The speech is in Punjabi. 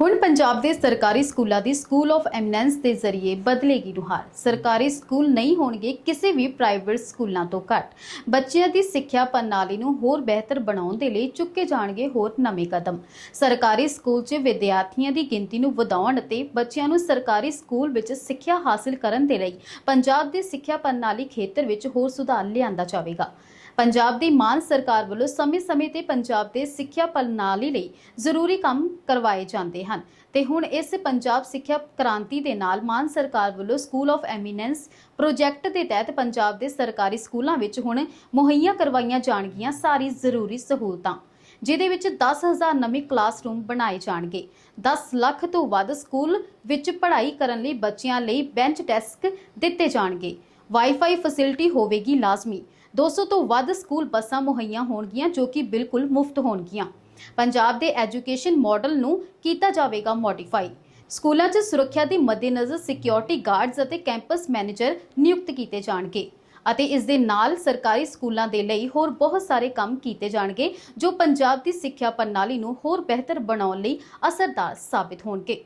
ਹੁਣ ਪੰਜਾਬ ਦੇ ਸਰਕਾਰੀ ਸਕੂਲਾਂ ਦੀ ਸਕੂਲ ਆਫ ਐਮਨੈਂਸ ਦੇ ਜ਼ਰੀਏ ਬਦਲੇਗੀ ਨੁਹਾਰ ਸਰਕਾਰੀ ਸਕੂਲ ਨਹੀਂ ਹੋਣਗੇ ਕਿਸੇ ਵੀ ਪ੍ਰਾਈਵੇਟ ਸਕੂਲਾਂ ਤੋਂ ਘੱਟ। ਬੱਚਿਆਂ ਦੀ ਸਿੱਖਿਆ ਪ੍ਰਣਾਲੀ ਨੂੰ ਹੋਰ ਬਿਹਤਰ ਬਣਾਉਣ ਦੇ ਲਈ ਚੁੱਕੇ ਜਾਣਗੇ ਹੋਰ ਨਵੇਂ ਕਦਮ। ਸਰਕਾਰੀ ਸਕੂਲ 'ਚ ਵਿਦਿਆਰਥੀਆਂ ਦੀ ਗਿਣਤੀ ਨੂੰ ਵਧਾਉਣ ਅਤੇ ਬੱਚਿਆਂ ਨੂੰ ਸਰਕਾਰੀ ਸਕੂਲ ਵਿੱਚ ਸਿੱਖਿਆ ਹਾਸਲ ਕਰਨ ਦੇ ਲਈ ਪੰਜਾਬ ਦੀ ਸਿੱਖਿਆ ਪ੍ਰਣਾਲੀ ਖੇਤਰ ਵਿੱਚ ਹੋਰ ਸੁਧਾਰ ਲਿਆਂਦਾ ਜਾਵੇਗਾ। ਪੰਜਾਬ ਦੀ ਮਾਨ ਸਰਕਾਰ ਵੱਲੋਂ ਸਮੇਂ-ਸਮੇਂ ਤੇ ਪੰਜਾਬ ਦੇ ਸਿੱਖਿਆ ਪ੍ਰਣਾਲੀ ਲਈ ਜ਼ਰੂਰੀ ਕੰਮ ਕਰਵਾਏ ਜਾਂਦੇ ਹਨ। ਤੇ ਹੁਣ ਇਸ ਪੰਜਾਬ ਸਿੱਖਿਆ ਕ੍ਰਾਂਤੀ ਦੇ ਨਾਲ ਮਾਨ ਸਰਕਾਰ ਵੱਲੋਂ ਸਕੂਲ ਆਫ ਐਮੀਨੈਂਸ ਪ੍ਰੋਜੈਕਟ ਦੇ ਤਹਿਤ ਪੰਜਾਬ ਦੇ ਸਰਕਾਰੀ ਸਕੂਲਾਂ ਵਿੱਚ ਹੁਣ ਮੁਹੱਈਆ ਕਰਵਾਈਆਂ ਜਾਣਗੀਆਂ ਸਾਰੀ ਜ਼ਰੂਰੀ ਸਹੂਲਤਾਂ, ਜਿਹਦੇ ਵਿੱਚ 10000 ਨਵੇਂ ਕਲਾਸਰੂਮ ਬਣਾਏ ਜਾਣਗੇ। 10 ਲੱਖ ਤੋਂ ਵੱਧ ਸਕੂਲ ਵਿੱਚ ਪੜ੍ਹਾਈ ਕਰਨ ਲਈ ਬੱਚਿਆਂ ਲਈ ਬੈਂਚ ਡੈਸਕ ਦਿੱਤੇ ਜਾਣਗੇ। ਵਾਈਫਾਈ ਫੈਸਿਲਿਟੀ ਹੋਵੇਗੀ ਲਾਜ਼ਮੀ। 200 ਤੋਂ ਵੱਧ ਸਕੂਲ ਬੱਸਾਂ ਮੁਹੱਈਆ ਹੋਣਗੀਆਂ, ਜੋ ਕਿ ਬਿਲਕੁਲ ਮੁਫਤ ਹੋਣਗੀਆਂ। ਪੰਜਾਬ ਦੇ ਐਜੂਕੇਸ਼ਨ ਮਾਡਲ ਨੂੰ ਕੀਤਾ ਜਾਵੇਗਾ ਮੋਡੀਫਾਈ ਸਕੂਲਾਂ 'ਚ ਸੁਰੱਖਿਆ ਦੇ ਮੱਦੇਨਜ਼ਰ ਸਿਕਿਉਰਿਟੀ ਗਾਰਡਸ ਅਤੇ ਕੈਂਪਸ ਮੈਨੇਜਰ ਨਿਯੁਕਤ ਕੀਤੇ ਜਾਣਗੇ ਅਤੇ ਇਸ ਦੇ ਨਾਲ ਸਰਕਾਰੀ ਸਕੂਲਾਂ ਦੇ ਲਈ ਹੋਰ ਬਹੁਤ ਸਾਰੇ ਕੰਮ ਕੀਤੇ ਜਾਣਗੇ, ਜੋ ਪੰਜਾਬ ਦੀ ਸਿੱਖਿਆ ਪ੍ਰਣਾਲੀ ਨੂੰ ਹੋਰ ਬਿਹਤਰ ਬਣਾਉਣ ਲਈ ਅਸਰਦਾਰ ਸਾਬਿਤ ਹੋਣਗੇ।